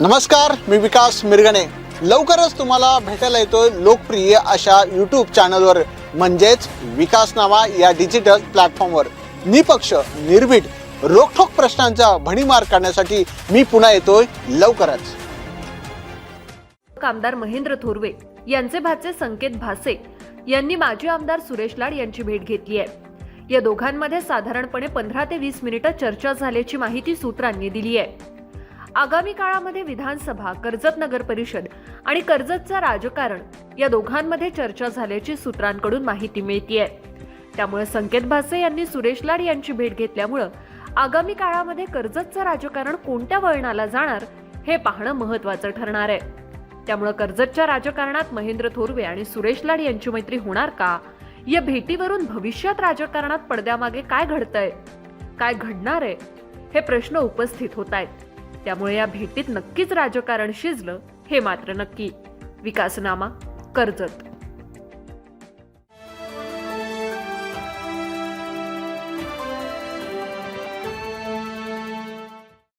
नमस्कार मी विकास मिरगणे. लवकरच तुम्हाला भेटायला येतोय लोकप्रिय अशा यूट्यूब चॅनलवर म्हणजेच विकास नावा या डिजिटल प्लॅटफॉर्मवर निपक्ष निर्भीड रोखोक प्रश्नांचा भणीमार करण्यासाठी मी पुन्हा येतोय लवकरच. आमदार महेंद्र थोरवे यांचे भाचे संकेत भासे यांनी माजी आमदार सुरेश लाड यांची भेट घेतली आहे. या दोघांमध्ये साधारणपणे पंधरा ते वीस मिनिटं चर्चा झाल्याची माहिती सूत्रांनी दिली आहे. आगामी काळामध्ये विधानसभा कर्जत नगर परिषद आणि कर्जतचं राजकारण या दोघांमध्ये चर्चा झाल्याची सूत्रांकडून माहिती मिळतीये. त्यामुळे संकेत भासे यांनी सुरेश लाड यांची भेट घेतल्यामुळं आगामी काळामध्ये कर्जतचं राजकारण कोणत्या वळणाला जाणार हे पाहणं महत्वाचं ठरणार आहे. त्यामुळं कर्जतच्या राजकारणात महेंद्र थोरवे आणि सुरेश लाड यांची मैत्री होणार का? या भेटीवरून भविष्यात राजकारणात पडद्यामागे काय घडतंय? काय घडणार आहे? हे प्रश्न उपस्थित होत आहेत त्यामुळे या भेटीत नक्कीच राजकारण शिजलं हे मात्र नक्की. विकासनामा कर्जत.